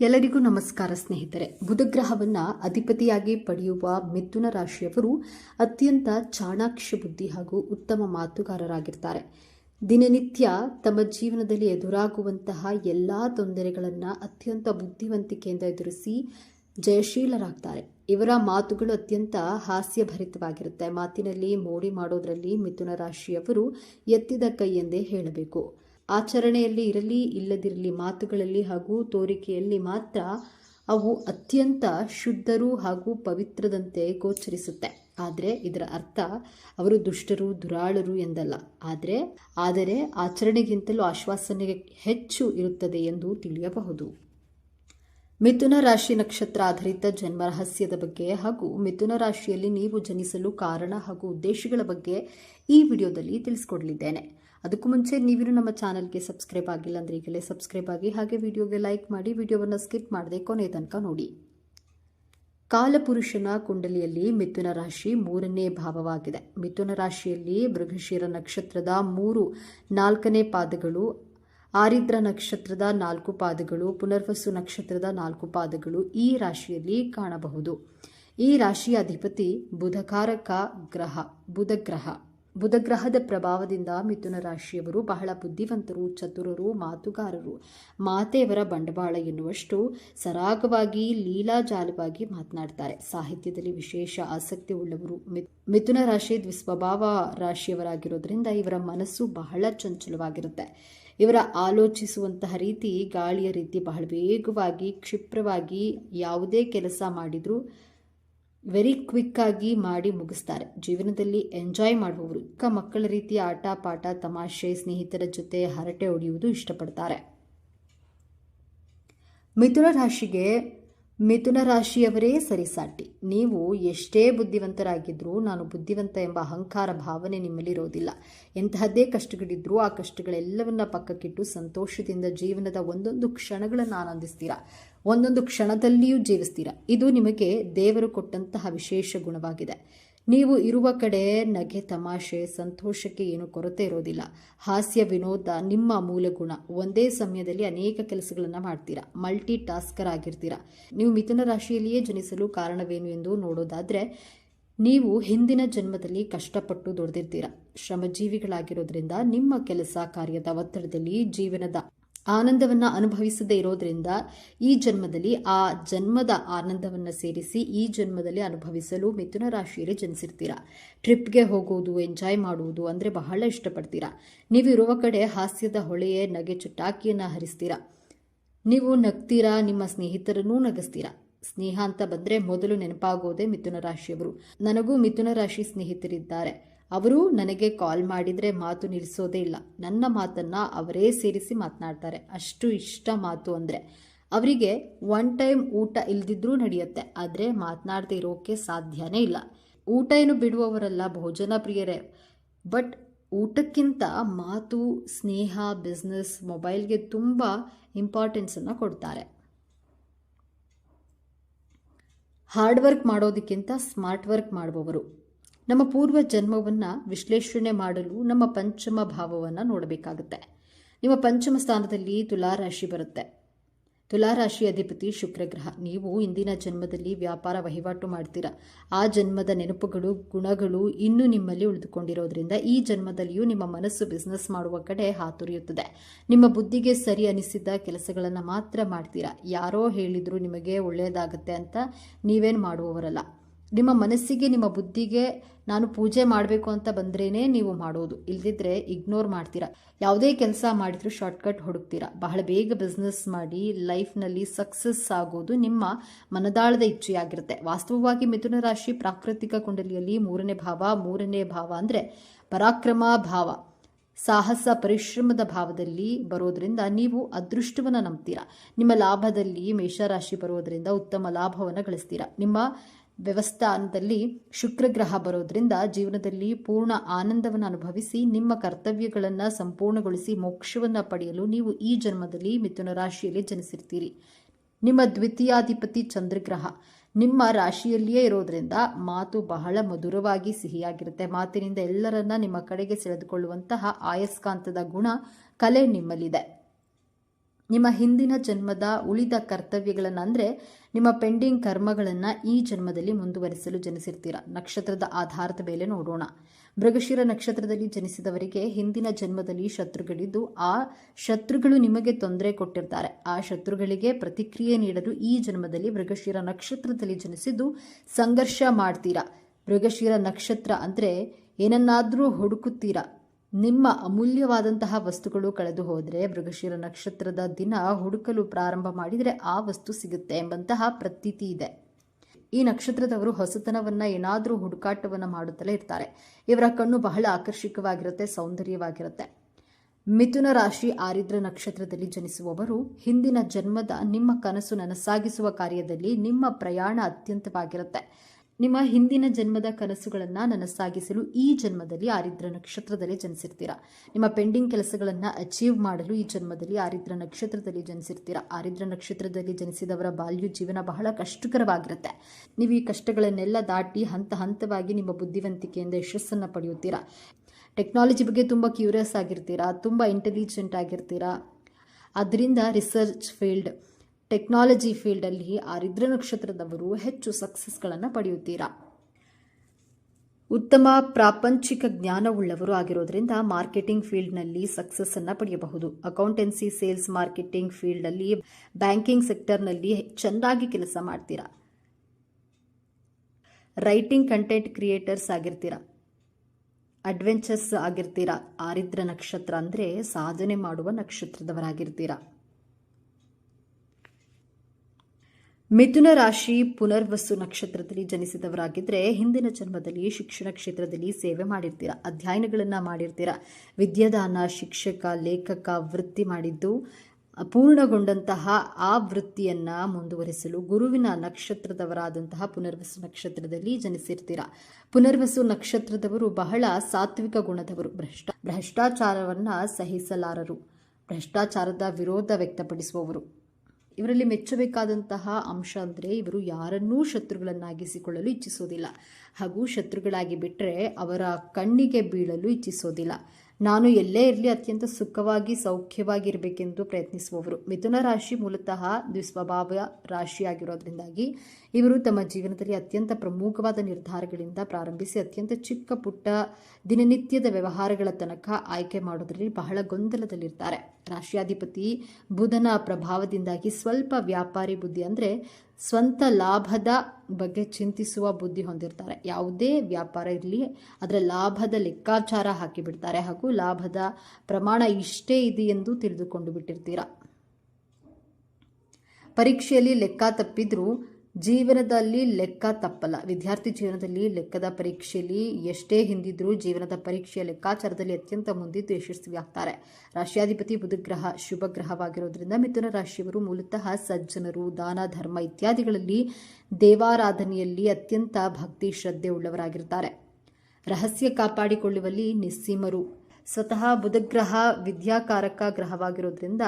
ಎಲ್ಲರಿಗೂ ನಮಸ್ಕಾರ ಸ್ನೇಹಿತರೆ. ಬುಧಗ್ರಹವನ್ನು ಅಧಿಪತಿಯಾಗಿ ಪಡೆಯುವ ಮಿಥುನ ರಾಶಿಯವರು ಅತ್ಯಂತ ಚಾಣಾಕ್ಷ ಬುದ್ಧಿ ಹಾಗೂ ಉತ್ತಮ ಮಾತುಗಾರರಾಗಿರ್ತಾರೆ. ದಿನನಿತ್ಯ ತಮ್ಮ ಜೀವನದಲ್ಲಿ ಎದುರಾಗುವಂತಹ ಎಲ್ಲ ತೊಂದರೆಗಳನ್ನು ಅತ್ಯಂತ ಬುದ್ಧಿವಂತಿಕೆಯಿಂದ ಎದುರಿಸಿ ಜಯಶೀಲರಾಗ್ತಾರೆ. ಇವರ ಮಾತುಗಳು ಅತ್ಯಂತ ಹಾಸ್ಯಭರಿತವಾಗಿರುತ್ತೆ. ಮಾತಿನಲ್ಲಿ ಮೋಡಿ ಮಾಡೋದರಲ್ಲಿ ಮಿಥುನ ರಾಶಿಯವರು ಎತ್ತಿದ ಕೈ ಎಂದೇ ಹೇಳಬೇಕು. ಆಚರಣೆಯಲ್ಲಿ ಇರಲಿ, ಇಲ್ಲದಿರಲಿ ಮಾತುಗಳಲ್ಲಿ ಹಾಗೂ ತೋರಿಕೆಯಲ್ಲಿ ಮಾತ್ರ ಅವು ಅತ್ಯಂತ ಶುದ್ಧರು ಹಾಗೂ ಪವಿತ್ರದಂತೆ ಗೋಚರಿಸುತ್ತೆ. ಆದರೆ ಇದರ ಅರ್ಥ ಅವರು ದುಷ್ಟರು, ದುರಾಳರು ಎಂದಲ್ಲ. ಆದರೆ ಆದರೆ ಆಚರಣೆಗಿಂತಲೂ ಆಶ್ವಾಸನೆ ಹೆಚ್ಚು ಇರುತ್ತದೆ ಎಂದು ತಿಳಿಯಬಹುದು. ಮಿಥುನ ರಾಶಿ ನಕ್ಷತ್ರ ಆಧಾರಿತ ಜನ್ಮ ರಹಸ್ಯದ ಬಗ್ಗೆ ಹಾಗೂ ಮಿಥುನ ರಾಶಿಯಲ್ಲಿ ನೀವು ಜನಿಸಲು ಕಾರಣ ಹಾಗೂ ಉದ್ದೇಶಗಳ ಬಗ್ಗೆ ಈ ವಿಡಿಯೋದಲ್ಲಿ ತಿಳಿಸ್ಕೊಡ್ಲಿದ್ದೇನೆ. ಅದಕ್ಕೂ ಮುಂಚೆ ನೀವಿನ್ನು ನಮ್ಮ ಚಾನಲ್ಗೆ ಸಬ್ಸ್ಕ್ರೈಬ್ ಆಗಿಲ್ಲ ಅಂದರೆ ಈಗಲೇ ಸಬ್ಸ್ಕ್ರೈಬ್ ಆಗಿ ಹಾಗೆ ವಿಡಿಯೋಗೆ ಲೈಕ್ ಮಾಡಿ, ವಿಡಿಯೋವನ್ನು ಸ್ಕಿಪ್ ಮಾಡದೆ ಕೊನೆ ತನಕ ನೋಡಿ. ಕಾಲಪುರುಷನ ಕುಂಡಲಿಯಲ್ಲಿ ಮಿಥುನ ರಾಶಿ ಮೂರನೇ ಭಾವವಾಗಿದೆ. ಮಿಥುನ ರಾಶಿಯಲ್ಲಿ ಮೃಗಶಿರ ನಕ್ಷತ್ರದ ಮೂರು, ನಾಲ್ಕನೇ ಪಾದಗಳು, ಆರಿದ್ರ ನಕ್ಷತ್ರದ ನಾಲ್ಕು ಪಾದಗಳು, ಪುನರ್ವಸು ನಕ್ಷತ್ರದ ನಾಲ್ಕು ಪಾದಗಳು ಈ ರಾಶಿಯಲ್ಲಿ ಕಾಣಬಹುದು. ಈ ರಾಶಿಯ ಅಧಿಪತಿ ಬುಧಕಾರಕ ಗ್ರಹ, ಬುಧ ಗ್ರಹ. ಬುಧಗ್ರಹದ ಪ್ರಭಾವದಿಂದ ಮಿಥುನ ರಾಶಿಯವರು ಬಹಳ ಬುದ್ಧಿವಂತರು, ಚತುರರು, ಮಾತುಗಾರರು. ಮಾತೆಯವರ ಬಂಡವಾಳ ಎನ್ನುವಷ್ಟು ಸರಾಗವಾಗಿ ಲೀಲಾಜಾಲವಾಗಿ ಮಾತನಾಡ್ತಾರೆ. ಸಾಹಿತ್ಯದಲ್ಲಿ ವಿಶೇಷ ಆಸಕ್ತಿ ಉಳ್ಳವರು ಮಿಥುನ ರಾಶಿ ದ್ವಿಸ್ವಭಾವ ರಾಶಿಯವರಾಗಿರೋದ್ರಿಂದ ಇವರ ಮನಸ್ಸು ಬಹಳ ಚಂಚಲವಾಗಿರುತ್ತೆ. ಇವರ ಆಲೋಚಿಸುವಂತಹ ರೀತಿ, ಗಾಳಿಯ ರೀತಿ ಬಹಳ ವೇಗವಾಗಿ, ಕ್ಷಿಪ್ರವಾಗಿ ಯಾವುದೇ ಕೆಲಸ ಮಾಡಿದರೂ ವೆರಿ ಕ್ವಿಕ್ ಆಗಿ ಮಾಡಿ ಮುಗಿಸ್ತಾರೆ. ಜೀವನದಲ್ಲಿ ಎಂಜಾಯ್ ಮಾಡುವವರು, ಚಿಕ್ಕ ಮಕ್ಕಳ ರೀತಿಯ ಆಟ ಪಾಠ ತಮಾಷೆ, ಸ್ನೇಹಿತರ ಜೊತೆ ಹರಟೆ ಹೊಡೆಯುವುದು ಇಷ್ಟಪಡ್ತಾರೆ. ಮಿಥುನ ರಾಶಿಗೆ ಮಿಥುನ ರಾಶಿಯವರೇ ಸರಿಸಾಟಿ. ನೀವು ಎಷ್ಟೇ ಬುದ್ಧಿವಂತರಾಗಿದ್ದರೂ ನಾನು ಬುದ್ಧಿವಂತ ಎಂಬ ಅಹಂಕಾರ ಭಾವನೆ ನಿಮ್ಮಲ್ಲಿರೋದಿಲ್ಲ. ಎಂತಹದ್ದೇ ಕಷ್ಟಗಳಿದ್ರೂ ಆ ಕಷ್ಟಗಳೆಲ್ಲವನ್ನ ಪಕ್ಕಕ್ಕಿಟ್ಟು ಸಂತೋಷದಿಂದ ಜೀವನದ ಒಂದೊಂದು ಕ್ಷಣಗಳನ್ನು ಆನಂದಿಸ್ತೀರಾ ಒಂದೊಂದು ಕ್ಷಣದಲ್ಲಿಯೂ ಜೀವಿಸ್ತೀರಾ. ಇದು ನಿಮಗೆ ದೇವರು ಕೊಟ್ಟಂತಹ ವಿಶೇಷ ಗುಣವಾಗಿದೆ. ನೀವು ಇರುವ ಕಡೆ ನಗೆ, ತಮಾಷೆ, ಸಂತೋಷಕ್ಕೆ ಏನು ಕೊರತೆ ಇರೋದಿಲ್ಲ. ಹಾಸ್ಯ, ವಿನೋದ, ನಿಮ್ಮ ಮೂಲ ಗುಣ ಒಂದೇ ಸಮಯದಲ್ಲಿ ಅನೇಕ ಕೆಲಸಗಳನ್ನು ಮಾಡ್ತೀರಾ. ಮಲ್ಟಿ ಟಾಸ್ಕರ್ ಆಗಿರ್ತೀರಾ. ನೀವು ಮಿಥುನ ರಾಶಿಯಲ್ಲಿಯೇ ಜನಿಸಲು ಕಾರಣವೇನು ಎಂದು ನೋಡೋದಾದರೆ, ನೀವು ಹಿಂದಿನ ಜನ್ಮದಲ್ಲಿ ಕಷ್ಟಪಟ್ಟು ದುಡಿದಿರ್ತೀರಾ. ಶ್ರಮಜೀವಿಗಳಾಗಿರೋದ್ರಿಂದ ನಿಮ್ಮ ಕೆಲಸ, ಕಾರ್ಯದ ಒತ್ತಡದಲ್ಲಿ ಜೀವನದ ಆನಂದವನ್ನು ಅನುಭವಿಸದೇ ಇರೋದ್ರಿಂದ ಈ ಜನ್ಮದಲ್ಲಿ ಆ ಜನ್ಮದ ಆನಂದವನ್ನು ಸೇರಿಸಿ ಈ ಜನ್ಮದಲ್ಲಿ ಅನುಭವಿಸಲು ಮಿಥುನ ರಾಶಿಯಲ್ಲಿ ಜನಿಸಿರ್ತೀರಾ. ಟ್ರಿಪ್ಗೆ ಹೋಗುವುದು, ಎಂಜಾಯ್ ಮಾಡುವುದು ಅಂದರೆ ಬಹಳ ಇಷ್ಟಪಡ್ತೀರಾ. ನೀವು ಇರುವ ಕಡೆ ಹಾಸ್ಯದ ಹೊಳೆಯೇ ನಗೆ ಚುಟ್ಟಾಕಿಯನ್ನು ಹರಿಸ್ತೀರಾ. ನೀವು ನಗ್ತೀರಾ, ನಿಮ್ಮ ಸ್ನೇಹಿತರನ್ನೂ ನಗಿಸ್ತೀರಾ. ಸ್ನೇಹ ಅಂತ ಬಂದರೆ ಮೊದಲು ನೆನಪಾಗೋದೇ ಮಿಥುನ ರಾಶಿಯವರು. ನನಗೂ ಮಿಥುನ ರಾಶಿ ಸ್ನೇಹಿತರಿದ್ದಾರೆ. ಅವರು ನನಗೆ ಕಾಲ್ ಮಾಡಿದರೆ ಮಾತು ನಿಲ್ಲಿಸೋದೇ ಇಲ್ಲ. ನನ್ನ ಮಾತನ್ನು ಅವರೇ ಸೇರಿಸಿ ಮಾತನಾಡ್ತಾರೆ. ಅಷ್ಟು ಇಷ್ಟ ಮಾತು ಅಂದರೆ, ಅವರಿಗೆ ಒನ್ ಟೈಮ್ ಊಟ ಇಲ್ದಿದ್ರೂ ನಡೆಯುತ್ತೆ, ಆದರೆ ಮಾತನಾಡದೇ ಇರೋಕ್ಕೆ ಸಾಧ್ಯನೇ ಇಲ್ಲ. ಊಟ ಏನು ಬಿಡುವವರಲ್ಲ ಭೋಜನ ಪ್ರಿಯರೇ ಬಟ್ ಊಟಕ್ಕಿಂತ ಮಾತು, ಸ್ನೇಹ ಬಿಸ್ನೆಸ್ ಮೊಬೈಲ್ಗೆ ತುಂಬ ಇಂಪಾರ್ಟೆನ್ಸನ್ನು ಕೊಡ್ತಾರೆ. ಹಾರ್ಡ್ ವರ್ಕ್ ಮಾಡೋದಕ್ಕಿಂತ ಸ್ಮಾರ್ಟ್ ವರ್ಕ್ ಮಾಡುವವರು. ನಮ್ಮ ಪೂರ್ವ ಜನ್ಮವನ್ನು ವಿಶ್ಲೇಷಣೆ ಮಾಡಲು ನಮ್ಮ ಪಂಚಮ ಭಾವವನ್ನು ನೋಡಬೇಕಾಗುತ್ತೆ. ನಿಮ್ಮ ಪಂಚಮ ಸ್ಥಾನದಲ್ಲಿ ತುಲಾರಾಶಿ ಬರುತ್ತೆ. ತುಲಾರಾಶಿ ಅಧಿಪತಿ ಶುಕ್ರಗ್ರಹ, ನೀವು ಇಂದಿನ ಜನ್ಮದಲ್ಲಿ ವ್ಯಾಪಾರ ವಹಿವಾಟು ಮಾಡ್ತೀರಾ. ಆ ಜನ್ಮದ ನೆನಪುಗಳು, ಗುಣಗಳು ಇನ್ನೂ ನಿಮ್ಮಲ್ಲಿ ಉಳಿದುಕೊಂಡಿರೋದ್ರಿಂದ ಈ ಜನ್ಮದಲ್ಲಿಯೂ ನಿಮ್ಮ ಮನಸ್ಸು ಬಿಸ್ನೆಸ್ ಮಾಡುವ ಕಡೆ ಹಾತೊರೆಯುತ್ತದೆ. ನಿಮ್ಮ ಬುದ್ಧಿಗೆ ಸರಿ ಅನಿಸಿದ ಕೆಲಸಗಳನ್ನು ಮಾತ್ರ ಮಾಡ್ತೀರಾ. ಯಾರೋ ಹೇಳಿದ್ರು ನಿಮಗೆ ಒಳ್ಳೆಯದಾಗತ್ತೆ ಅಂತ ನೀವೇನು ಮಾಡುವವರಲ್ಲ. ನಿಮ್ಮ ಮನಸ್ಸಿಗೆ, ನಿಮ್ಮ ಬುದ್ಧಿಗೆ ನಾನು ಪೂಜೆ ಮಾಡಬೇಕು ಅಂತ ಬಂದ್ರೇ ನೀವು ಮಾಡೋದು. ಇಲ್ದಿದ್ರೆ ಇಗ್ನೋರ್ ಮಾಡ್ತೀರಾ. ಯಾವುದೇ ಕೆಲಸ ಮಾಡಿದ್ರು ಶಾರ್ಟ್ಕಟ್ ಹುಡುಕ್ತೀರಾ. ಬಹಳ ಬೇಗ ಬಿಸ್ನೆಸ್ ಮಾಡಿ ಲೈಫ್ನಲ್ಲಿ ಸಕ್ಸಸ್ ಆಗೋದು ನಿಮ್ಮ ಮನದಾಳದ ಇಚ್ಛೆಯಾಗಿರುತ್ತೆ. ವಾಸ್ತವವಾಗಿ ಮಿಥುನ ರಾಶಿ ಪ್ರಾಕೃತಿಕ ಕುಂಡಲಿಯಲ್ಲಿ ಮೂರನೇ ಭಾವ ಮೂರನೇ ಭಾವ ಅಂದರೆ ಪರಾಕ್ರಮ ಭಾವ. ಸಾಹಸ, ಪರಿಶ್ರಮದ ಭಾವದಲ್ಲಿ ಬರೋದರಿಂದ ನೀವು ಅದೃಷ್ಟವನ್ನು ನಂಬ್ತೀರಾ. ನಿಮ್ಮ ಲಾಭದಲ್ಲಿ ಮೇಷರಾಶಿ ಬರೋದರಿಂದ ಉತ್ತಮ ಲಾಭವನ್ನು ಗಳಿಸ್ತೀರಾ. ನಿಮ್ಮ ವ್ಯವಸ್ಥಾನದಲ್ಲಿ ಶುಕ್ರಗ್ರಹ ಬರೋದ್ರಿಂದ ಜೀವನದಲ್ಲಿ ಪೂರ್ಣ ಆನಂದವನ್ನು ಅನುಭವಿಸಿ ನಿಮ್ಮ ಕರ್ತವ್ಯಗಳನ್ನು ಸಂಪೂರ್ಣಗೊಳಿಸಿ ಮೋಕ್ಷವನ್ನು ಪಡೆಯಲು ನೀವು ಈ ಜನ್ಮದಲ್ಲಿ ಮಿಥುನ ರಾಶಿಯಲ್ಲಿ ಜನಿಸಿರ್ತೀರಿ. ನಿಮ್ಮ ದ್ವಿತೀಯಾಧಿಪತಿ ಚಂದ್ರಗ್ರಹ. ನಿಮ್ಮ ರಾಶಿಯಲ್ಲಿಯೇ ಇರೋದ್ರಿಂದ ಮಾತು ಬಹಳ ಮಧುರವಾಗಿ ಸಿಹಿಯಾಗಿರುತ್ತೆ. ಮಾತಿನಿಂದ ಎಲ್ಲರನ್ನ ನಿಮ್ಮ ಕಡೆಗೆ ಸೆಳೆದುಕೊಳ್ಳುವಂತಹ ಆಯಸ್ಕಾಂತದ ಗುಣ ಕಲೆ ನಿಮ್ಮಲ್ಲಿದೆ. ನಿಮ್ಮ ಹಿಂದಿನ ಜನ್ಮದ ಉಳಿದ ಕರ್ತವ್ಯಗಳನ್ನು ಅಂದರೆ ನಿಮ್ಮ ಪೆಂಡಿಂಗ್ ಕರ್ಮಗಳನ್ನು ಈ ಜನ್ಮದಲ್ಲಿ ಮುಂದುವರಿಸಲು ಜನಿಸಿರ್ತೀರ. ನಕ್ಷತ್ರದ ಆಧಾರದ ಮೇಲೆ ನೋಡೋಣ. ಮೃಗಶಿರ ನಕ್ಷತ್ರದಲ್ಲಿ ಜನಿಸಿದವರಿಗೆ ಹಿಂದಿನ ಜನ್ಮದಲ್ಲಿ ಶತ್ರುಗಳಿದ್ದು, ಆ ಶತ್ರುಗಳು ನಿಮಗೆ ತೊಂದರೆ ಕೊಟ್ಟಿರ್ತಾರೆ. ಆ ಶತ್ರುಗಳಿಗೆ ಪ್ರತಿಕ್ರಿಯೆ ನೀಡಲು ಈ ಜನ್ಮದಲ್ಲಿ ಮೃಗಶಿರ ನಕ್ಷತ್ರದಲ್ಲಿ ಜನಿಸಿದ್ದು ಸಂಘರ್ಷ ಮಾಡ್ತೀರಾ. ಮೃಗಶಿರ ನಕ್ಷತ್ರ ಅಂದರೆ ಏನನ್ನಾದರೂ ಹುಡುಕುತ್ತೀರಾ. ನಿಮ್ಮ ಅಮೂಲ್ಯವಾದಂತಹ ವಸ್ತುಗಳು ಕಳೆದು ಹೋದರೆ ಮೃಗಶಿರ ನಕ್ಷತ್ರದ ದಿನ ಹುಡುಕಲು ಪ್ರಾರಂಭ ಮಾಡಿದರೆ ಆ ವಸ್ತು ಸಿಗುತ್ತೆ ಎಂಬಂತಹ ಪ್ರತೀತಿ ಇದೆ. ಈ ನಕ್ಷತ್ರದವರು ಹೊಸತನವನ್ನ ಏನಾದರೂ ಹುಡುಕಾಟವನ್ನು ಮಾಡುತ್ತಲೇ ಇರ್ತಾರೆ. ಇವರ ಕಣ್ಣು ಬಹಳ ಆಕರ್ಷಕವಾಗಿರುತ್ತೆ, ಸೌಂದರ್ಯವಾಗಿರುತ್ತೆ. ಮಿಥುನ ರಾಶಿ ಆರಿದ್ರ ನಕ್ಷತ್ರದಲ್ಲಿ ಜನಿಸುವವರು ಹಿಂದಿನ ಜನ್ಮದ ನಿಮ್ಮ ಕನಸು ನನಸಾಗಿಸುವ ಕಾರ್ಯದಲ್ಲಿ ನಿಮ್ಮ ಪ್ರಯಾಣ ಅತ್ಯಂತವಾಗಿರುತ್ತೆ. ನಿಮ್ಮ ಹಿಂದಿನ ಜನ್ಮದ ಕನಸುಗಳನ್ನು ನನಸಾಗಿಸಲು ಈ ಜನ್ಮದಲ್ಲಿ ಆರಿದ್ರ ನಕ್ಷತ್ರದಲ್ಲಿ ಜನಿಸಿರ್ತೀರಾ. ನಿಮ್ಮ ಪೆಂಡಿಂಗ್ ಕೆಲಸಗಳನ್ನು ಅಚೀವ್ ಮಾಡಲು ಈ ಜನ್ಮದಲ್ಲಿ ಆರಿದ್ರ ನಕ್ಷತ್ರದಲ್ಲಿ ಜನಿಸಿರ್ತೀರಾ. ಆರಿದ್ರ ನಕ್ಷತ್ರದಲ್ಲಿ ಜನಿಸಿದವರ ಬಾಲ್ಯ ಜೀವನ ಬಹಳ ಕಷ್ಟಕರವಾಗಿರುತ್ತೆ. ನೀವು ಈ ಕಷ್ಟಗಳನ್ನೆಲ್ಲ ದಾಟಿ ಹಂತ ಹಂತವಾಗಿ ನಿಮ್ಮ ಬುದ್ಧಿವಂತಿಕೆಯಿಂದ ಯಶಸ್ಸನ್ನು ಪಡೆಯುತ್ತೀರಾ. ಟೆಕ್ನಾಲಜಿ ಬಗ್ಗೆ ತುಂಬ ಕ್ಯೂರಿಯಸ್ ಆಗಿರ್ತೀರಾ, ತುಂಬ ಇಂಟೆಲಿಜೆಂಟ್ ಆಗಿರ್ತೀರಾ. ಅದರಿಂದ ರಿಸರ್ಚ್ ಫೀಲ್ಡ್ ಟೆಕ್ನಾಲಜಿ ಫೀಲ್ಡಲ್ಲಿ ಆರಿದ್ರ ನಕ್ಷತ್ರದವರು ಹೆಚ್ಚು ಸಕ್ಸಸ್ಗಳನ್ನು ಪಡೆಯುತ್ತೀರಾ? ಉತ್ತಮ ಪ್ರಾಪಂಚಿಕ ಜ್ಞಾನವುಳ್ಳವರು ಆಗಿರೋದ್ರಿಂದ ಮಾರ್ಕೆಟಿಂಗ್ ಫೀಲ್ಡ್ನಲ್ಲಿ ಸಕ್ಸಸ್ ಅನ್ನ ಪಡೆಯಬಹುದು. ಅಕೌಂಟೆನ್ಸಿ, ಸೇಲ್ಸ್ ಮಾರ್ಕೆಟಿಂಗ್ ಫೀಲ್ಡಲ್ಲಿ ಬ್ಯಾಂಕಿಂಗ್ ಸೆಕ್ಟರ್ನಲ್ಲಿ ಚೆನ್ನಾಗಿ ಕೆಲಸ ಮಾಡ್ತೀರಾ? ರೈಟಿಂಗ್ ಕಂಟೆಂಟ್ ಕ್ರಿಯೇಟರ್ಸ್ ಆಗಿರ್ತೀರಾ? ಅಡ್ವೆಂಚರ್ಸ್ ಆಗಿರ್ತೀರಾ? ಆರಿದ್ರ ನಕ್ಷತ್ರ ಅಂದರೆ ಸಾಧನೆ ಮಾಡುವ ನಕ್ಷತ್ರದವರಾಗಿರ್ತೀರಾ? ಮಿಥುನ ರಾಶಿ ಪುನರ್ವಸು ನಕ್ಷತ್ರದಲ್ಲಿ ಜನಿಸಿದವರಾಗಿದ್ದರೆ ಹಿಂದಿನ ಜನ್ಮದಲ್ಲಿ ಶಿಕ್ಷಣ ಕ್ಷೇತ್ರದಲ್ಲಿ ಸೇವೆ ಮಾಡಿರ್ತೀರ, ಅಧ್ಯಯನಗಳನ್ನು ಮಾಡಿರ್ತೀರ, ವಿದ್ಯಾದಾನ, ಶಿಕ್ಷಕ, ಲೇಖಕ ವೃತ್ತಿ ಮಾಡಿದ್ದು, ಪೂರ್ಣಗೊಂಡಂತಹ ಆ ವೃತ್ತಿಯನ್ನು ಮುಂದುವರಿಸಲು ಗುರುವಿನ ನಕ್ಷತ್ರದವರಾದಂತಹ ಪುನರ್ವಸು ನಕ್ಷತ್ರದಲ್ಲಿ ಜನಿಸಿರ್ತೀರ. ಪುನರ್ವಸು ನಕ್ಷತ್ರದವರು ಬಹಳ ಸಾತ್ವಿಕ ಗುಣದವರು. ಭ್ರಷ್ಟ, ಭ್ರಷ್ಟಾಚಾರವನ್ನು ಸಹಿಸಲಾರರು. ಭ್ರಷ್ಟಾಚಾರದ ವಿರೋಧ ವ್ಯಕ್ತಪಡಿಸುವವರು. ಇವರಲ್ಲಿ ಮೆಚ್ಚಬೇಕಾದಂತಹ ಅಂಶ ಅಂದರೆ ಇವರು ಯಾರನ್ನೂ ಶತ್ರುಗಳನ್ನಾಗಿಸಿಕೊಳ್ಳಲು ಇಚ್ಛಿಸೋದಿಲ್ಲ. ಹಾಗೂ ಶತ್ರುಗಳಾಗಿ ಬಿಟ್ಟರೆ ಅವರ ಕಣ್ಣಿಗೆ ಬೀಳಲು ಇಚ್ಛಿಸೋದಿಲ್ಲ. ನಾನು ಎಲ್ಲೇ ಇರಲಿ ಅತ್ಯಂತ ಸುಖವಾಗಿ, ಸೌಖ್ಯವಾಗಿರಬೇಕೆಂದು ಪ್ರಯತ್ನಿಸುವವರು. ಮಿಥುನ ರಾಶಿ ಮೂಲತಃ ದ್ವಿಸ್ವಭಾವ ರಾಶಿಯಾಗಿರೋದ್ರಿಂದಾಗಿ ಇವರು ತಮ್ಮ ಜೀವನದಲ್ಲಿ ಅತ್ಯಂತ ಪ್ರಮುಖವಾದ ನಿರ್ಧಾರಗಳಿಂದ ಪ್ರಾರಂಭಿಸಿ ಅತ್ಯಂತ ಚಿಕ್ಕ ಪುಟ್ಟ ದಿನನಿತ್ಯದ ವ್ಯವಹಾರಗಳ ತನಕ ಆಯ್ಕೆ ಮಾಡೋದರಲ್ಲಿ ಬಹಳ ಗೊಂದಲದಲ್ಲಿರ್ತಾರೆ. ರಾಶಿಯಾಧಿಪತಿ ಬುಧನ ಪ್ರಭಾವದಿಂದಾಗಿ ಸ್ವಲ್ಪ ವ್ಯಾಪಾರಿ ಬುದ್ಧಿ ಅಂದರೆ ಸ್ವಂತ ಲಾಭದ ಬಗ್ಗೆ ಚಿಂತಿಸುವ ಬುದ್ಧಿ ಹೊಂದಿರ್ತಾರೆ. ಯಾವುದೇ ವ್ಯಾಪಾರ ಇರಲಿ ಅದರ ಲಾಭದ ಲೆಕ್ಕಾಚಾರ ಹಾಕಿಬಿಡ್ತಾರೆ. ಹಾಗೂ ಲಾಭದ ಪ್ರಮಾಣ ಇಷ್ಟೇ ಇದೆ ಎಂದು ತಿಳಿದುಕೊಂಡು ಬಿಟ್ಟಿರ್ತೀರ. ಪರೀಕ್ಷೆಯಲ್ಲಿ ಲೆಕ್ಕ ತಪ್ಪಿದ್ರೂ ಜೀವನದಲ್ಲಿ ಲೆಕ್ಕ ತಪ್ಪಲ್ಲ. ವಿದ್ಯಾರ್ಥಿ ಜೀವನದಲ್ಲಿ ಲೆಕ್ಕದ ಪರೀಕ್ಷೆಯಲ್ಲಿ ಎಷ್ಟೇ ಹಿಂದಿದ್ರೂ ಜೀವನದ ಪರೀಕ್ಷೆಯ ಲೆಕ್ಕಾಚಾರದಲ್ಲಿ ಅತ್ಯಂತ ಮುಂದಿದ್ದು ಯಶಸ್ವಿಯಾಗ್ತಾರೆ. ರಾಶಿಯಾಧಿಪತಿ ಬುಧಗ್ರಹ ಶುಭ ಗ್ರಹವಾಗಿರೋದ್ರಿಂದ ಮಿಥುನ ರಾಶಿಯವರು ಮೂಲತಃ ಸಜ್ಜನರು, ದಾನ, ಧರ್ಮ ಇತ್ಯಾದಿಗಳಲ್ಲಿ ದೇವಾರಾಧನೆಯಲ್ಲಿ ಅತ್ಯಂತ ಭಕ್ತಿ, ಶ್ರದ್ಧೆ ಉಳ್ಳವರಾಗಿರ್ತಾರೆ. ರಹಸ್ಯ ಕಾಪಾಡಿಕೊಳ್ಳುವಲ್ಲಿ ನಿಸ್ಸೀಮರು. ಸ್ವತಃ ಬುಧಗ್ರಹ ವಿದ್ಯಾಕಾರಕ ಗ್ರಹವಾಗಿರೋದ್ರಿಂದ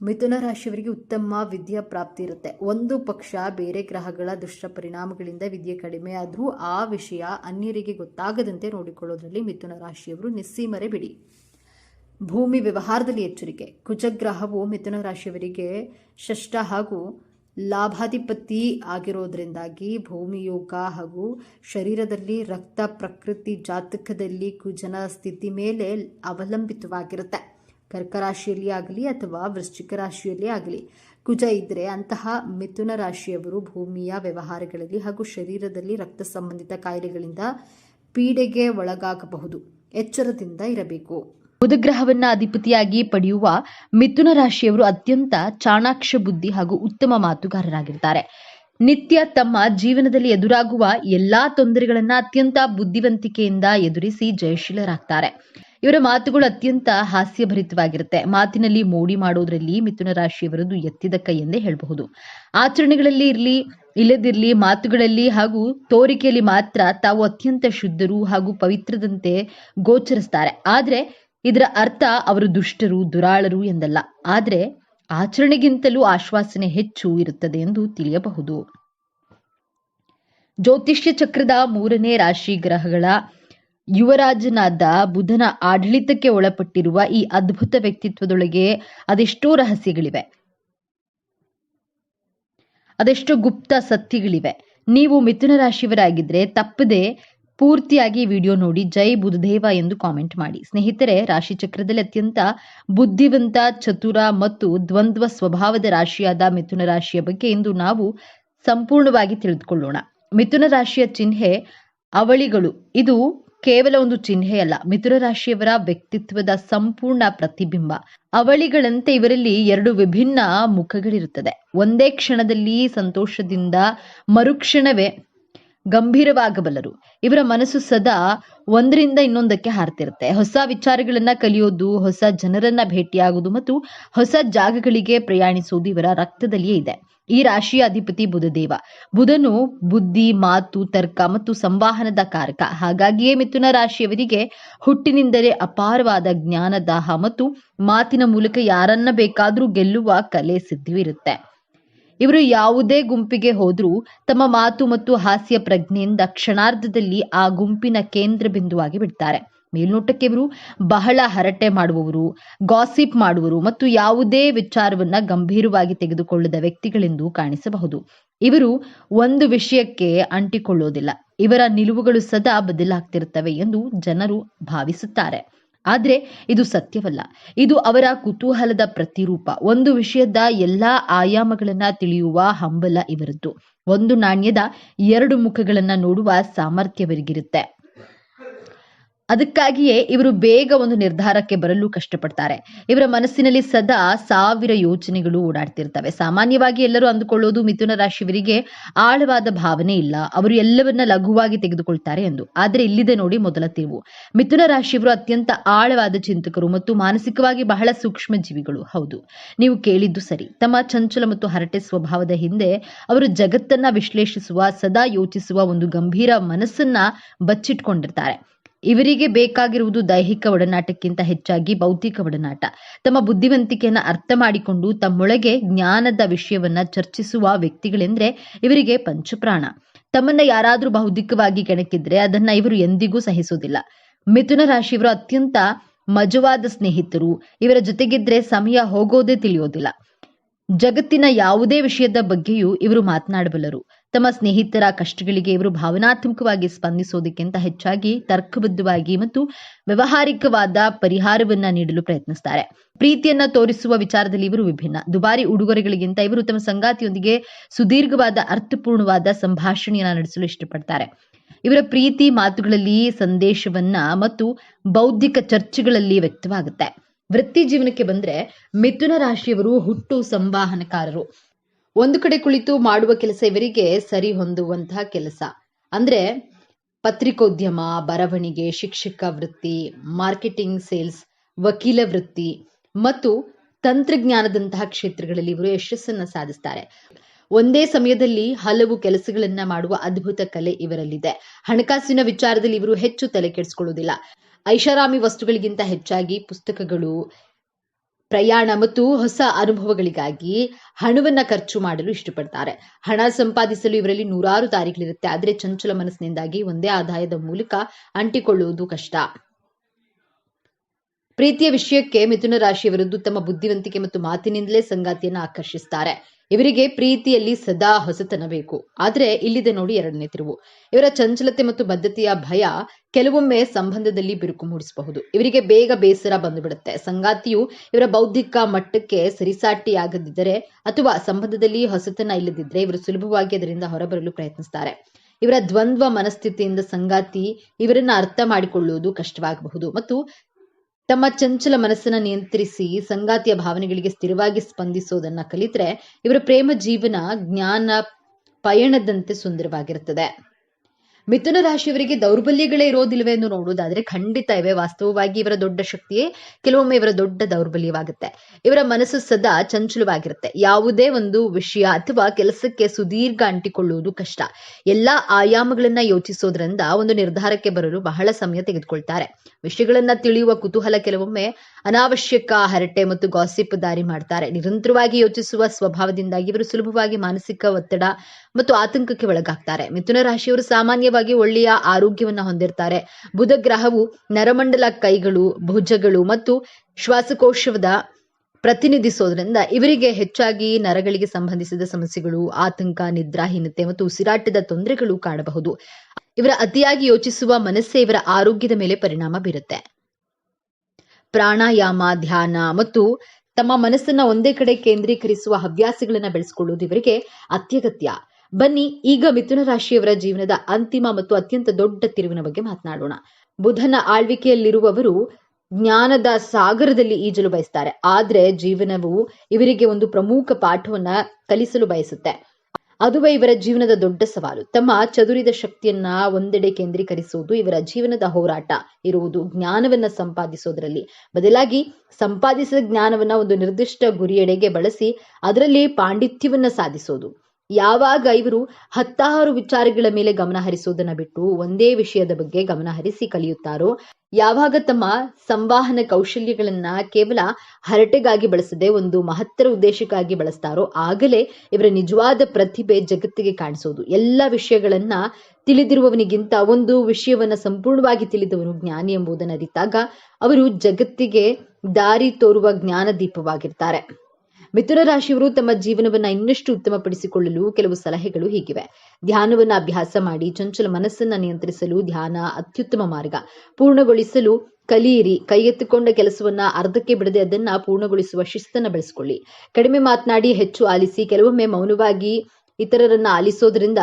ಮಿಥುನ ರಾಶಿಯವರಿಗೆ ಉತ್ತಮ ವಿದ್ಯಾ ಪ್ರಾಪ್ತಿ ಇರುತ್ತೆ. ಒಂದು ಪಕ್ಷ ಬೇರೆ ಗ್ರಹಗಳ ದುಷ್ಟ ಪರಿಣಾಮಗಳಿಂದ ವಿದ್ಯೆ ಕಡಿಮೆ ಆದರೂ ಆ ವಿಷಯ ಅನ್ಯರಿಗೆ ಗೊತ್ತಾಗದಂತೆ ನೋಡಿಕೊಳ್ಳೋದ್ರಲ್ಲಿ ಮಿಥುನ ರಾಶಿಯವರು ನಿಸ್ಸೀಮರೆ ಬಿಡಿ ಭೂಮಿ ವ್ಯವಹಾರದಲ್ಲಿ ಎಚ್ಚರಿಕೆ. ಕುಜಗ್ರಹವು ಮಿಥುನ ರಾಶಿಯವರಿಗೆ ಷಷ್ಠ ಹಾಗೂ ಲಾಭಾಧಿಪತಿ ಆಗಿರೋದ್ರಿಂದಾಗಿ ಭೂಮಿಯೋಗ ಹಾಗೂ ಶರೀರದಲ್ಲಿ ರಕ್ತ ಪ್ರಕೃತಿ ಜಾತಕದಲ್ಲಿ ಕುಜನ ಸ್ಥಿತಿ ಮೇಲೆ ಅವಲಂಬಿತವಾಗಿರುತ್ತೆ. ಕರ್ಕ ರಾಶಿಯಲ್ಲಿ ಆಗಲಿ ಅಥವಾ ವೃಶ್ಚಿಕ ರಾಶಿಯಲ್ಲಿ ಆಗಲಿ, ಕುಜ ಇದ್ದರೆ ಅಂತಹ ಮಿಥುನ ರಾಶಿಯವರು ಭೂಮಿಯ ವ್ಯವಹಾರಗಳಲ್ಲಿ ಹಾಗೂ ಶರೀರದಲ್ಲಿ ರಕ್ತ ಸಂಬಂಧಿತ ಕಾಯಿಲೆಗಳಿಂದ ಪೀಡೆಗೆ ಒಳಗಾಗಬಹುದು, ಎಚ್ಚರದಿಂದ ಇರಬೇಕು. ಬುಧಗ್ರಹವನ್ನ ಅಧಿಪತಿಯಾಗಿ ಪಡೆಯುವ ಮಿಥುನ ರಾಶಿಯವರು ಅತ್ಯಂತ ಚಾಣಾಕ್ಷ ಬುದ್ಧಿ ಹಾಗೂ ಉತ್ತಮ ಮಾತುಗಾರರಾಗಿರ್ತಾರೆ. ನಿತ್ಯ ತಮ್ಮ ಜೀವನದಲ್ಲಿ ಎದುರಾಗುವ ಎಲ್ಲಾ ತೊಂದರೆಗಳನ್ನ ಅತ್ಯಂತ ಬುದ್ಧಿವಂತಿಕೆಯಿಂದ ಎದುರಿಸಿ ಜಯಶೀಲರಾಗ್ತಾರೆ. ಇವರ ಮಾತುಗಳು ಅತ್ಯಂತ ಹಾಸ್ಯಭರಿತವಾಗಿರುತ್ತೆ. ಮಾತಿನಲ್ಲಿ ಮೋಡಿ ಮಾಡೋದ್ರಲ್ಲಿ ಮಿಥುನ ರಾಶಿಯವರದ್ದು ಎತ್ತಿದ ಕೈ ಎಂದೇ ಹೇಳಬಹುದು. ಆಚರಣೆಗಳಲ್ಲಿ ಇರಲಿ, ಇಲ್ಲದಿರಲಿ, ಮಾತುಗಳಲ್ಲಿ ಹಾಗೂ ತೋರಿಕೆಯಲ್ಲಿ ಮಾತ್ರ ತಾವು ಅತ್ಯಂತ ಶುದ್ಧರು ಹಾಗೂ ಪವಿತ್ರದಂತೆ ಗೋಚರಿಸ್ತಾರೆ. ಆದ್ರೆ ಇದರ ಅರ್ಥ ಅವರು ದುಷ್ಟರು, ದುರಾಳರು ಎಂದಲ್ಲ. ಆದರೆ ಆಚರಣೆಗಿಂತಲೂ ಆಶ್ವಾಸನೆ ಹೆಚ್ಚು ಇರುತ್ತದೆ ಎಂದು ತಿಳಿಯಬಹುದು. ಜ್ಯೋತಿಷ್ಯ ಚಕ್ರದ ಮೂರನೇ ರಾಶಿ ಗ್ರಹಗಳ ಯುವರಾಜನಾದ ಬುಧನ ಆಡಳಿತಕ್ಕೆ ಒಳಪಟ್ಟಿರುವ ಈ ಅದ್ಭುತ ವ್ಯಕ್ತಿತ್ವದೊಳಗೆ ಅದೆಷ್ಟೋ ರಹಸ್ಯಗಳಿವೆ. ಅದೆಷ್ಟೋ ಗುಪ್ತ ಸತ್ಯಗಳಿವೆ. ನೀವು ಮಿಥುನ ರಾಶಿಯವರಾಗಿದ್ರೆ ತಪ್ಪದೆ ಪೂರ್ತಿಯಾಗಿ ವಿಡಿಯೋ ನೋಡಿ ಜೈ ಬುಧದೇವ ಎಂದು ಕಾಮೆಂಟ್ ಮಾಡಿ. ಸ್ನೇಹಿತರೆ ರಾಶಿ ಚಕ್ರದಲ್ಲಿ ಅತ್ಯಂತ ಬುದ್ಧಿವಂತ, ಚತುರ ಮತ್ತು ದ್ವಂದ್ವ ಸ್ವಭಾವದ ರಾಶಿಯಾದ ಮಿಥುನ ರಾಶಿಯ ಬಗ್ಗೆ ಇಂದು ನಾವು ಸಂಪೂರ್ಣವಾಗಿ ತಿಳಿದುಕೊಳ್ಳೋಣ. ಮಿಥುನ ರಾಶಿಯ ಚಿಹ್ನೆ ಅವಳಿಗಳು. ಇದು ಕೇವಲ ಒಂದು ಚಿಹ್ನೆಯಲ್ಲ ಮಿಥುನ ರಾಶಿಯವರ ವ್ಯಕ್ತಿತ್ವದ ಸಂಪೂರ್ಣ ಪ್ರತಿಬಿಂಬ. ಅವಳಿಗಳಂತೆ ಇವರಲ್ಲಿ ಎರಡು ವಿಭಿನ್ನ ಮುಖಗಳಿರುತ್ತದೆ. ಒಂದೇ ಕ್ಷಣದಲ್ಲಿ ಸಂತೋಷದಿಂದ ಮರುಕ್ಷಣವೇ ಗಂಭೀರವಾಗಬಲ್ಲರು. ಇವರ ಮನಸ್ಸು ಸದಾ ಒಂದರಿಂದ ಇನ್ನೊಂದಕ್ಕೆ ಹಾರ್ತಿರುತ್ತೆ. ಹೊಸ ವಿಚಾರಗಳನ್ನ ಕಲಿಯೋದು, ಹೊಸ ಜನರನ್ನ ಭೇಟಿಯಾಗೋದು ಮತ್ತು ಹೊಸ ಜಾಗಗಳಿಗೆ ಪ್ರಯಾಣಿಸುವುದು ಇವರ ರಕ್ತದಲ್ಲಿಯೇ ಇದೆ. ಈ ರಾಶಿಯ ಅಧಿಪತಿ ಬುಧದೇವ. ಬುಧನು ಬುದ್ಧಿ, ಮಾತು, ತರ್ಕ ಮತ್ತು ಸಂವಹನದ ಕಾರಕ. ಹಾಗಾಗಿಯೇ ಮಿಥುನ ರಾಶಿಯವರಿಗೆ ಹುಟ್ಟಿನಿಂದಲೇ ಅಪಾರವಾದ ಜ್ಞಾನದಾಹ ಮತ್ತು ಮಾತಿನ ಮೂಲಕ ಯಾರನ್ನ ಬೇಕಾದರೂ ಗೆಲ್ಲುವ ಕಲೆ ಸಿದ್ಧವಿರುತ್ತೆ. ಇವರು ಯಾವುದೇ ಗುಂಪಿಗೆ ಹೋದರೂ ತಮ್ಮ ಮಾತು ಮತ್ತು ಹಾಸ್ಯ ಪ್ರಜ್ಞೆಯಿಂದ ಕ್ಷಣಾರ್ಧದಲ್ಲಿ ಆ ಗುಂಪಿನ ಕೇಂದ್ರ ಬಿಂದುವಾಗಿ ಬಿಡ್ತಾರೆ. ಮೇಲ್ನೋಟಕ್ಕೆ ಇವರು ಬಹಳ ಹರಟೆ ಮಾಡುವವರು ಗಾಸಿಪ್ ಮಾಡುವರು ಮತ್ತು ಯಾವುದೇ ವಿಚಾರವನ್ನ ಗಂಭೀರವಾಗಿ ತೆಗೆದುಕೊಳ್ಳದ ವ್ಯಕ್ತಿಗಳೆಂದು ಕಾಣಿಸಬಹುದು. ಇವರು ಒಂದು ವಿಷಯಕ್ಕೆ ಅಂಟಿಕೊಳ್ಳೋದಿಲ್ಲ. ಇವರ ನಿಲುವುಗಳು ಸದಾ ಬದಲಾಗ್ತಿರುತ್ತವೆ ಎಂದು ಜನರು ಭಾವಿಸುತ್ತಾರೆ. ಆದ್ರೆ ಇದು ಸತ್ಯವಲ್ಲ. ಇದು ಅವರ ಕುತೂಹಲದ ಪ್ರತಿರೂಪ. ಒಂದು ವಿಷಯದ ಎಲ್ಲಾ ಆಯಾಮಗಳನ್ನ ತಿಳಿಯುವ ಹಂಬಲ ಇವರದ್ದು. ಒಂದು ನಾಣ್ಯದ ಎರಡು ಮುಖಗಳನ್ನ ನೋಡುವ ಸಾಮರ್ಥ್ಯ ಇವರಿಗಿರುತ್ತೆ ಅದಕ್ಕಾಗಿಯೇ ಇವರು ಬೇಗ ಒಂದು ನಿರ್ಧಾರಕ್ಕೆ ಬರಲು ಕಷ್ಟಪಡ್ತಾರೆ. ಇವರ ಮನಸ್ಸಿನಲ್ಲಿ ಸದಾ ಸಾವಿರ ಯೋಚನೆಗಳು ಓಡಾಡ್ತಿರ್ತವೆ. ಸಾಮಾನ್ಯವಾಗಿ ಎಲ್ಲರೂ ಅಂದುಕೊಳ್ಳೋದು ಮಿಥುನ ರಾಶಿಯವರಿಗೆ ಆಳವಾದ ಭಾವನೆ ಇಲ್ಲ. ಅವರು ಎಲ್ಲವನ್ನ ಲಘುವಾಗಿ ತೆಗೆದುಕೊಳ್ತಾರೆ ಎಂದು. ಆದರೆ ಇಲ್ಲಿದೆ ನೋಡಿ ಮೊದಲ ತಿರುವು. ಮಿಥುನ ರಾಶಿಯವರು ಅತ್ಯಂತ ಆಳವಾದ ಚಿಂತಕರು ಮತ್ತು ಮಾನಸಿಕವಾಗಿ ಬಹಳ ಸೂಕ್ಷ್ಮ ಜೀವಿಗಳು. ಹೌದು, ನೀವು ಕೇಳಿದ್ದು ಸರಿ. ತಮ್ಮ ಚಂಚಲ ಮತ್ತು ಹರಟೆ ಸ್ವಭಾವದ ಹಿಂದೆ ಅವರು ಜಗತ್ತನ್ನ ವಿಶ್ಲೇಷಿಸುವ, ಸದಾ ಯೋಚಿಸುವ ಒಂದು ಗಂಭೀರ ಮನಸ್ಸನ್ನ ಬಚ್ಚಿಟ್ಕೊಂಡಿರ್ತಾರೆ. ಇವರಿಗೆ ಬೇಕಾಗಿರುವುದು ದೈಹಿಕ ಒಡನಾಟಕ್ಕಿಂತ ಹೆಚ್ಚಾಗಿ ಭೌತಿಕ ಒಡನಾಟ. ತಮ್ಮ ಬುದ್ಧಿವಂತಿಕೆಯನ್ನ ಅರ್ಥ ಮಾಡಿಕೊಂಡು ತಮ್ಮೊಳಗೆ ಜ್ಞಾನದ ವಿಷಯವನ್ನ ಚರ್ಚಿಸುವ ವ್ಯಕ್ತಿಗಳೆಂದ್ರೆ ಇವರಿಗೆ ಪಂಚಪ್ರಾಣ. ತಮ್ಮನ್ನ ಯಾರಾದ್ರೂ ಬೌದ್ಧಿಕವಾಗಿ ಕೆಣಕಿದ್ರೆ ಅದನ್ನ ಇವರು ಎಂದಿಗೂ ಸಹಿಸೋದಿಲ್ಲ ಮಿಥುನ ರಾಶಿಯವರು ಅತ್ಯಂತ ಮಜವಾದ ಸ್ನೇಹಿತರು. ಇವರ ಜೊತೆಗಿದ್ರೆ ಸಮಯ ಹೋಗೋದೇ ತಿಳಿಯೋದಿಲ್ಲ. ಜಗತ್ತಿನ ಯಾವುದೇ ವಿಷಯದ ಬಗ್ಗೆಯೂ ಇವರು ಮಾತನಾಡಬಲ್ಲರು. ತಮ್ಮ ಸ್ನೇಹಿತರ ಕಷ್ಟಗಳಿಗೆ ಇವರು ಭಾವನಾತ್ಮಕವಾಗಿ ಸ್ಪಂದಿಸೋದಕ್ಕಿಂತ ಹೆಚ್ಚಾಗಿ ತರ್ಕಬದ್ಧವಾಗಿ ಮತ್ತು ವ್ಯವಹಾರಿಕವಾದ ಪರಿಹಾರವನ್ನ ನೀಡಲು ಪ್ರಯತ್ನಿಸ್ತಾರೆ. ಪ್ರೀತಿಯನ್ನ ತೋರಿಸುವ ವಿಚಾರದಲ್ಲಿ ಇವರು ವಿಭಿನ್ನ. ದುಬಾರಿ ಉಡುಗೊರೆಗಳಿಗಿಂತ ಇವರು ತಮ್ಮ ಸಂಗಾತಿಯೊಂದಿಗೆ ಸುದೀರ್ಘವಾದ, ಅರ್ಥಪೂರ್ಣವಾದ ಸಂಭಾಷಣೆಯನ್ನ ನಡೆಸಲು ಇಷ್ಟಪಡ್ತಾರೆ. ಇವರ ಪ್ರೀತಿ ಮಾತುಗಳಲ್ಲಿ ಸಂದೇಶವನ್ನ ಮತ್ತು ಬೌದ್ಧಿಕ ಚರ್ಚೆಗಳಲ್ಲಿ ವ್ಯಕ್ತವಾಗುತ್ತೆ. ವೃತ್ತಿ ಜೀವನಕ್ಕೆ ಬಂದ್ರೆ ಮಿಥುನ ರಾಶಿಯವರು ಹುಟ್ಟು ಸಂವಹನಕಾರರು. ಒಂದು ಕಡೆ ಕುಳಿತು ಮಾಡುವ ಕೆಲಸ ಇವರಿಗೆ ಸರಿ ಹೊಂದುವಂತಹ ಕೆಲಸ. ಅಂದ್ರೆ ಪತ್ರಿಕೋದ್ಯಮ, ಬರವಣಿಗೆ, ಶಿಕ್ಷಕ ವೃತ್ತಿ, ಮಾರ್ಕೆಟಿಂಗ್, ಸೇಲ್ಸ್, ವಕೀಲ ವೃತ್ತಿ ಮತ್ತು ತಂತ್ರಜ್ಞಾನದಂತಹ ಕ್ಷೇತ್ರಗಳಲ್ಲಿ ಇವರು ಯಶಸ್ಸನ್ನ ಸಾಧಿಸ್ತಾರೆ. ಒಂದೇ ಸಮಯದಲ್ಲಿ ಹಲವು ಕೆಲಸಗಳನ್ನ ಮಾಡುವ ಅದ್ಭುತ ಕಲೆ ಇವರಲ್ಲಿದೆ. ಹಣಕಾಸಿನ ವಿಚಾರದಲ್ಲಿ ಇವರು ಹೆಚ್ಚು ತಲೆ ಕೆಡಿಸಿಕೊಳ್ಳುವುದಿಲ್ಲ. ಐಷಾರಾಮಿ ವಸ್ತುಗಳಿಗಿಂತ ಹೆಚ್ಚಾಗಿ ಪುಸ್ತಕಗಳು ಪ್ರಯಾಣ ಮತ್ತು ಹೊಸ ಅನುಭವಗಳಿಗಾಗಿ ಹಣವನ್ನ ಖರ್ಚು ಮಾಡಲು ಇಷ್ಟಪಡ್ತಾರೆ. ಹಣ ಸಂಪಾದಿಸಲು ಇವರಲ್ಲಿ ನೂರಾರು ದಾರಿಗಳಿರುತ್ತೆ. ಆದರೆ ಚಂಚಲ ಮನಸ್ಸಿನಿಂದಾಗಿ ಒಂದೇ ಆದಾಯದ ಮೂಲಕ ಅಂಟಿಕೊಳ್ಳುವುದು ಕಷ್ಟ. ಪ್ರೀತಿಯ ವಿಷಯಕ್ಕೆ ಮಿಥುನ ರಾಶಿಯವರದ್ದು ತಮ್ಮ ಬುದ್ಧಿವಂತಿಕೆ ಮತ್ತು ಮಾತಿನಿಂದಲೇ ಸಂಗಾತಿಯನ್ನ ಆಕರ್ಷಿಸ್ತಾರೆ. ಇವರಿಗೆ ಪ್ರೀತಿಯಲ್ಲಿ ಸದಾ ಹೊಸತನ ಬೇಕು. ಆದ್ರೆ ಇಲ್ಲಿದೆ ನೋಡಿ ಎರಡನೇ ತಿರುವು. ಇವರ ಚಂಚಲತೆ ಮತ್ತು ಬದ್ಧತೆಯ ಭಯ ಕೆಲವೊಮ್ಮೆ ಸಂಬಂಧದಲ್ಲಿ ಬಿರುಕು ಮೂಡಿಸಬಹುದು. ಇವರಿಗೆ ಬೇಗ ಬೇಸರ ಬಂದುಬಿಡುತ್ತೆ. ಸಂಗಾತಿಯು ಇವರ ಬೌದ್ಧಿಕ ಮಟ್ಟಕ್ಕೆ ಸರಿಸಾಟಿಯಾಗದಿದ್ದರೆ ಅಥವಾ ಸಂಬಂಧದಲ್ಲಿ ಹೊಸತನ ಇಲ್ಲದಿದ್ದರೆ ಇವರು ಸುಲಭವಾಗಿ ಅದರಿಂದ ಹೊರಬರಲು ಪ್ರಯತ್ನಿಸ್ತಾರೆ. ಇವರ ದ್ವಂದ್ವ ಮನಸ್ಥಿತಿಯಿಂದ ಸಂಗಾತಿ ಇವರನ್ನ ಅರ್ಥ ಮಾಡಿಕೊಳ್ಳುವುದು ಕಷ್ಟವಾಗಬಹುದು. ಮತ್ತು ತಮ್ಮ ಚಂಚಲ ಮನಸ್ಸನ್ನ ನಿಯಂತ್ರಿಸಿ ಸಂಗಾತಿಯ ಭಾವನೆಗಳಿಗೆ ಸ್ಥಿರವಾಗಿ ಸ್ಪಂದಿಸೋದನ್ನ ಕಲಿತರೆ ಇವರ ಪ್ರೇಮ ಜೀವನ ಜ್ಞಾನ ಪಯಣದಂತೆ ಸುಂದರವಾಗಿರುತ್ತದೆ ಮಿಥುನ ರಾಶಿಯವರಿಗೆ ದೌರ್ಬಲ್ಯಗಳೇ ಇರೋದಿಲ್ವೇ ಎಂದು ನೋಡುವುದಾದ್ರೆ ಖಂಡಿತ ಇವೆ. ವಾಸ್ತವವಾಗಿ ಇವರ ದೊಡ್ಡ ಶಕ್ತಿಯೇ ಕೆಲವೊಮ್ಮೆ ಇವರ ದೊಡ್ಡ ದೌರ್ಬಲ್ಯವಾಗುತ್ತೆ. ಇವರ ಮನಸ್ಸು ಸದಾ ಚಂಚಲವಾಗಿರುತ್ತೆ. ಯಾವುದೇ ಒಂದು ವಿಷಯ ಅಥವಾ ಕೆಲಸಕ್ಕೆ ಸುದೀರ್ಘ ಅಂಟಿಕೊಳ್ಳುವುದು ಕಷ್ಟ. ಎಲ್ಲಾ ಆಯಾಮಗಳನ್ನ ಯೋಚಿಸೋದ್ರಿಂದ ಒಂದು ನಿರ್ಧಾರಕ್ಕೆ ಬರಲು ಬಹಳ ಸಮಯ ತೆಗೆದುಕೊಳ್ತಾರೆ. ವಿಷಯಗಳನ್ನ ತಿಳಿಯುವ ಕುತೂಹಲ ಕೆಲವೊಮ್ಮೆ ಅನಾವಶ್ಯಕ ಹರಟೆ ಮತ್ತು ಗಾಸಿಪ್ ದಾರಿ ಮಾಡ್ತಾರೆ. ನಿರಂತರವಾಗಿ ಯೋಚಿಸುವ ಸ್ವಭಾವದಿಂದಾಗಿ ಇವರು ಸುಲಭವಾಗಿ ಮಾನಸಿಕ ಒತ್ತಡ ಮತ್ತು ಆತಂಕಕ್ಕೆ ಒಳಗಾಗ್ತಾರೆ. ಮಿಥುನ ರಾಶಿಯವರು ಸಾಮಾನ್ಯವಾಗಿ ಒಳ್ಳೆಯ ಆರೋಗ್ಯವನ್ನ ಹೊಂದಿರ್ತಾರೆ. ಬುಧ ಗ್ರಹವು ನರಮಂಡಲ ಕೈಗಳು, ಭುಜಗಳು ಮತ್ತು ಶ್ವಾಸಕೋಶದ ಪ್ರತಿನಿಧಿಸೋದ್ರಿಂದ ಇವರಿಗೆ ಹೆಚ್ಚಾಗಿ ನರಗಳಿಗೆ ಸಂಬಂಧಿಸಿದ ಸಮಸ್ಯೆಗಳು, ಆತಂಕ, ನಿದ್ರಾಹೀನತೆ ಮತ್ತು ಉಸಿರಾಟದ ತೊಂದರೆಗಳು ಕಾಣಬಹುದು. ಇವರ ಅತಿಯಾಗಿ ಯೋಚಿಸುವ ಮನಸ್ಸೇ ಇವರ ಆರೋಗ್ಯದ ಮೇಲೆ ಪರಿಣಾಮ ಬೀರುತ್ತೆ. ಪ್ರಾಣಾಯಾಮ, ಧ್ಯಾನ ಮತ್ತು ತಮ್ಮ ಮನಸ್ಸನ್ನ ಒಂದೇ ಕಡೆ ಕೇಂದ್ರೀಕರಿಸುವ ಹವ್ಯಾಸಗಳನ್ನ ಬೆಳೆಸ್ಕೊಳ್ಳೋದು ಇವರಿಗೆ ಅತ್ಯಗತ್ಯ. ಬನ್ನಿ, ಈಗ ಮಿಥುನ ರಾಶಿಯವರ ಜೀವನದ ಅಂತಿಮ ಮತ್ತು ಅತ್ಯಂತ ದೊಡ್ಡ ತಿರುವಿನ ಬಗ್ಗೆ ಮಾತನಾಡೋಣ. ಬುಧನ ಆಳ್ವಿಕೆಯಲ್ಲಿರುವವರು ಜ್ಞಾನದ ಸಾಗರದಲ್ಲಿ ಈಜಲು ಬಯಸ್ತಾರೆ. ಆದ್ರೆ ಜೀವನವು ಇವರಿಗೆ ಒಂದು ಪ್ರಮುಖ ಪಾಠವನ್ನ ಕಲಿಸಲು ಬಯಸುತ್ತೆ. ಅದುವೇ ಇವರ ಜೀವನದ ದೊಡ್ಡ ಸವಾಲು. ತಮ್ಮ ಚದುರಿದ ಶಕ್ತಿಯನ್ನ ಒಂದೆಡೆ ಕೇಂದ್ರೀಕರಿಸುವುದು ಇವರ ಜೀವನದ ಹೋರಾಟ. ಇರುವುದು ಜ್ಞಾನವನ್ನ ಸಂಪಾದಿಸುವುದರಲ್ಲಿ ಬದಲಾಗಿ ಸಂಪಾದಿಸಿದ ಜ್ಞಾನವನ್ನ ಒಂದು ನಿರ್ದಿಷ್ಟ ಗುರಿಯೆಡೆಗೆ ಬಳಸಿ ಅದರಲ್ಲಿ ಪಾಂಡಿತ್ಯವನ್ನ ಸಾಧಿಸೋದು. ಯಾವಾಗ ಇವರು ಹತ್ತಾರು ವಿಚಾರಗಳ ಮೇಲೆ ಗಮನ ಹರಿಸೋದನ್ನ ಬಿಟ್ಟು ಒಂದೇ ವಿಷಯದ ಬಗ್ಗೆ ಗಮನ ಹರಿಸಿ ಕಲಿಯುತ್ತಾರೋ, ಯಾವಾಗ ತಮ್ಮ ಸಂವಹನ ಕೌಶಲ್ಯಗಳನ್ನ ಕೇವಲ ಹರಟೆಗಾಗಿ ಬಳಸದೆ ಒಂದು ಮಹತ್ತರ ಉದ್ದೇಶಕ್ಕಾಗಿ ಬಳಸ್ತಾರೋ, ಆಗಲೇ ಇವರ ನಿಜವಾದ ಪ್ರತಿಭೆ ಜಗತ್ತಿಗೆ ಕಾಣಿಸೋದು. ಎಲ್ಲ ವಿಷಯಗಳನ್ನ ತಿಳಿದಿರುವವನಿಗಿಂತ ಒಂದು ವಿಷಯವನ್ನ ಸಂಪೂರ್ಣವಾಗಿ ತಿಳಿದವನು ಜ್ಞಾನಿ ಎಂಬುದನ್ನು ಅರಿತಾಗ ಅವರು ಜಗತ್ತಿಗೆ ದಾರಿ ತೋರುವ ಜ್ಞಾನ ದೀಪವಾಗಿರ್ತಾರೆ ಮಿಥುನ ರಾಶಿಯವರು ತಮ್ಮ ಜೀವನವನ್ನ ಇನ್ನಷ್ಟು ಉತ್ತಮಪಡಿಸಿಕೊಳ್ಳಲು ಕೆಲವು ಸಲಹೆಗಳು ಹೀಗಿವೆ. ಧ್ಯಾನವನ್ನ ಅಭ್ಯಾಸ ಮಾಡಿ, ಚಂಚಲ ಮನಸ್ಸನ್ನ ನಿಯಂತ್ರಿಸಲು ಧ್ಯಾನ ಅತ್ಯುತ್ತಮ ಮಾರ್ಗ. ಪೂರ್ಣಗೊಳಿಸಲು ಕಲಿಯಿರಿ. ಕೈಗೆತ್ತಿಕೊಂಡ ಕೆಲಸವನ್ನ ಅರ್ಧಕ್ಕೆ ಬಿಡದೆ ಅದನ್ನ ಪೂರ್ಣಗೊಳಿಸುವ ಶಿಸ್ತನ್ನ ಬೆಳೆಸಿಕೊಳ್ಳಿ. ಕಡಿಮೆ ಮಾತನಾಡಿ, ಹೆಚ್ಚು ಆಲಿಸಿ, ಕೆಲವೊಮ್ಮೆ ಮೌನವಾಗಿ ಇತರರನ್ನ ಆಲಿಸೋದ್ರಿಂದ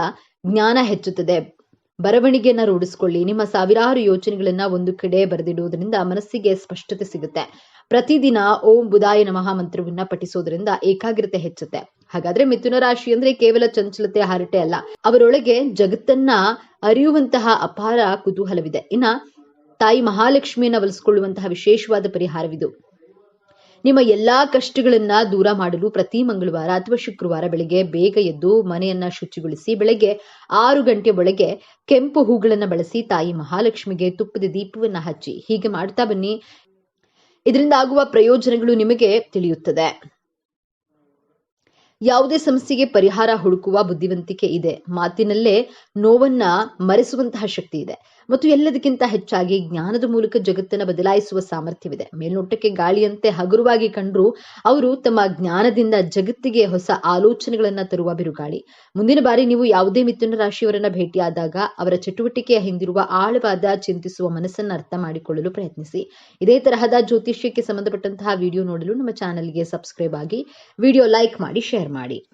ಜ್ಞಾನ ಹೆಚ್ಚುತ್ತದೆ. ಬರವಣಿಗೆಯನ್ನ ರೂಢಿಸ್ಕೊಳ್ಳಿ. ನಿಮ್ಮ ಸಾವಿರಾರು ಯೋಚನೆಗಳನ್ನ ಒಂದು ಕಡೆ ಬರೆದಿಡುವುದರಿಂದ ಮನಸ್ಸಿಗೆ ಸ್ಪಷ್ಟತೆ ಸಿಗುತ್ತೆ. ಪ್ರತಿದಿನ ಓಂ ಬುಧಾಯ ನಮಃ ಮಂತ್ರವನ್ನ ಪಠಿಸೋದ್ರಿಂದ ಏಕಾಗ್ರತೆ ಹೆಚ್ಚುತ್ತೆ. ಹಾಗಾದ್ರೆ ಮಿಥುನ ರಾಶಿ ಅಂದ್ರೆ ಕೇವಲ ಚಂಚಲತೆ, ಹರಟೆ ಅಲ್ಲ. ಅವರೊಳಗೆ ಜಗತ್ತನ್ನ ಅರಿಯುವಂತಹ ಅಪಾರ ಕುತೂಹಲವಿದೆ. ಇನ್ನ ತಾಯಿ ಮಹಾಲಕ್ಷ್ಮಿಯನ್ನ ಒಲಿಸಿಕೊಳ್ಳುವಂತಹ ವಿಶೇಷವಾದ ಪರಿಹಾರವಿದು. ನಿಮ್ಮ ಎಲ್ಲಾ ಕಷ್ಟಗಳನ್ನ ದೂರ ಮಾಡಲು ಪ್ರತಿ ಮಂಗಳವಾರ ಅಥವಾ ಶುಕ್ರವಾರ ಬೆಳಿಗ್ಗೆ ಬೇಗ ಎದ್ದು ಮನೆಯನ್ನ ಶುಚಿಗೊಳಿಸಿ ಬೆಳಗ್ಗೆ ಆರು ಗಂಟೆ ಒಳಗೆ ಕೆಂಪು ಹೂಗಳನ್ನ ಬಳಸಿ ತಾಯಿ ಮಹಾಲಕ್ಷ್ಮಿಗೆ ತುಪ್ಪದ ದೀಪವನ್ನ ಹಚ್ಚಿ ಹೀಗೆ ಮಾಡ್ತಾ ಬನ್ನಿ. ಇದರಿಂದ ಆಗುವ ಪ್ರಯೋಜನಗಳು ನಿಮಗೆ ತಿಳಿಯುತ್ತದೆ. ಯಾವುದೇ ಸಮಸ್ಯೆಗೆ ಪರಿಹಾರ ಹುಡುಕುವ ಬುದ್ಧಿವಂತಿಕೆ ಇದೆ. ಮಾತಿನಲ್ಲೇ ನೋವನ್ನ ಮರೆಸುವಂತಹ ಶಕ್ತಿ ಇದೆ. ಮತ್ತು ಎಲ್ಲದಕ್ಕಿಂತ ಹೆಚ್ಚಾಗಿ ಜ್ಞಾನದ ಮೂಲಕ ಜಗತ್ತನ್ನ ಬದಲಾಯಿಸುವ ಸಾಮರ್ಥ್ಯವಿದೆ. ಮೇಲ್ನೋಟಕ್ಕೆ ಗಾಳಿಯಂತೆ ಹಗುರವಾಗಿ ಕಂಡ್ರು ಅವರು ತಮ್ಮ ಜ್ಞಾನದಿಂದ ಜಗತ್ತಿಗೆ ಹೊಸ ಆಲೋಚನೆಗಳನ್ನ ತರುವ ಬಿರುಗಾಳಿ. ಮುಂದಿನ ಬಾರಿ ನೀವು ಯಾವುದೇ ಮಿಥುನ ರಾಶಿಯವರನ್ನ ಭೇಟಿಯಾದಾಗ ಅವರ ಚಟುವಟಿಕೆಯ ಹಿಂದಿರುವ ಆಳವಾದ ಚಿಂತಿಸುವ ಮನಸ್ಸನ್ನ ಅರ್ಥ ಮಾಡಿಕೊಳ್ಳಲು ಪ್ರಯತ್ನಿಸಿ. ಇದೇ ತರಹದ ಜ್ಯೋತಿಷ್ಯಕ್ಕೆ ಸಂಬಂಧಪಟ್ಟಂತಹ ವಿಡಿಯೋ ನೋಡಲು ನಮ್ಮ ಚಾನೆಲ್ಗೆ ಸಬ್ಸ್ಕ್ರೈಬ್ ಆಗಿ, ವಿಡಿಯೋ ಲೈಕ್ ಮಾಡಿ, ಶೇರ್ ಮಾಡಿ.